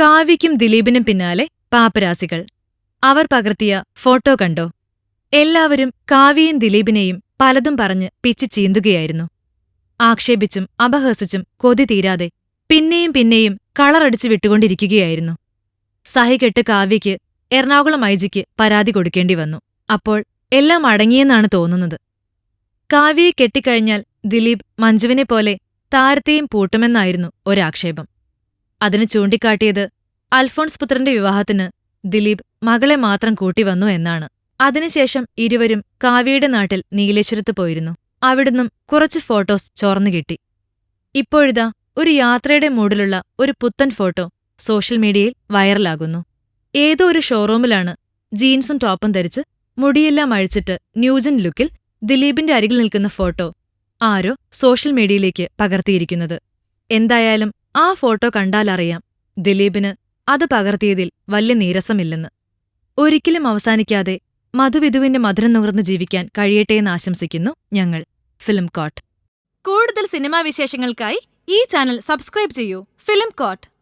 കാവ്യയ്ക്കും ദിലീപിനും പിന്നാലെ പാപ്പരാസികൾ. അവർ പകർത്തിയ ഫോട്ടോ കണ്ടോ? എല്ലാവരും കാവ്യയും ദിലീപിനെയും പലതും പറഞ്ഞ് പിച്ചി ചീന്തുകയായിരുന്നു. ആക്ഷേപിച്ചും അപഹസിച്ചും കൊതി തീരാതെ പിന്നെയും പിന്നെയും കളറടിച്ചു വിട്ടുകൊണ്ടിരിക്കുകയായിരുന്നു. സഹികെട്ട് കാവ്യയ്ക്ക് എറണാകുളം ഐജിക്ക് പരാതി കൊടുക്കേണ്ടി വന്നു. അപ്പോൾ എല്ലാം അടങ്ങിയെന്നാണ് തോന്നുന്നത്. കാവ്യയെ കെട്ടിക്കഴിഞ്ഞാൽ ദിലീപ് മഞ്ജുവിനെ പോലെ താരത്തെയും പൂട്ടുമെന്നായിരുന്നു ഒരാക്ഷേപം. അതിന് ചൂണ്ടിക്കാട്ടിയത് അൽഫോൺസ് പുത്രന്റെ വിവാഹത്തിന് ദിലീപ് മകളെ മാത്രം കൂട്ടിവന്നു എന്നാണ്. അതിനുശേഷം ഇരുവരും കാവ്യയുടെ നാട്ടിൽ നീലേശ്വരത്ത് പോയിരുന്നു. അവിടുന്നും കുറച്ച് ഫോട്ടോസ് ചോർന്നു കിട്ടി. ഇപ്പോഴിതാ ഒരു യാത്രയുടെ മൂഡിലുള്ള ഒരു പുത്തൻ ഫോട്ടോ സോഷ്യൽ മീഡിയയിൽ വൈറലാകുന്നു. ഏതോ ഒരു ഷോറൂമിലാണ് ജീൻസും ടോപ്പും ധരിച്ച് മുടിയെല്ലാം അഴിച്ചിട്ട് ന്യൂജൻ ലുക്കിൽ ദിലീപിന്റെ അരികിൽ നിൽക്കുന്ന ഫോട്ടോ ആരോ സോഷ്യൽ മീഡിയയിലേക്ക് പകർത്തിയിരിക്കുന്നത്. എന്തായാലും ആ ഫോട്ടോ കണ്ടാലറിയാം ദിലീപിന് അത് പകർത്തിയതിൽ വലിയ നീരസമില്ലെന്ന്. ഒരിക്കലും അവസാനിക്കാതെ മധുവിധുവിന്റെ മധുരം നുകർന്ന് ജീവിക്കാൻ കഴിയട്ടെയെന്ന് ആശംസിക്കുന്നു ഞങ്ങൾ ഫിലിം കോട്ട്. കൂടുതൽ സിനിമാ വിശേഷങ്ങൾക്കായി ഈ ചാനൽ സബ്സ്ക്രൈബ് ചെയ്യൂ ഫിലിം കോട്ട്.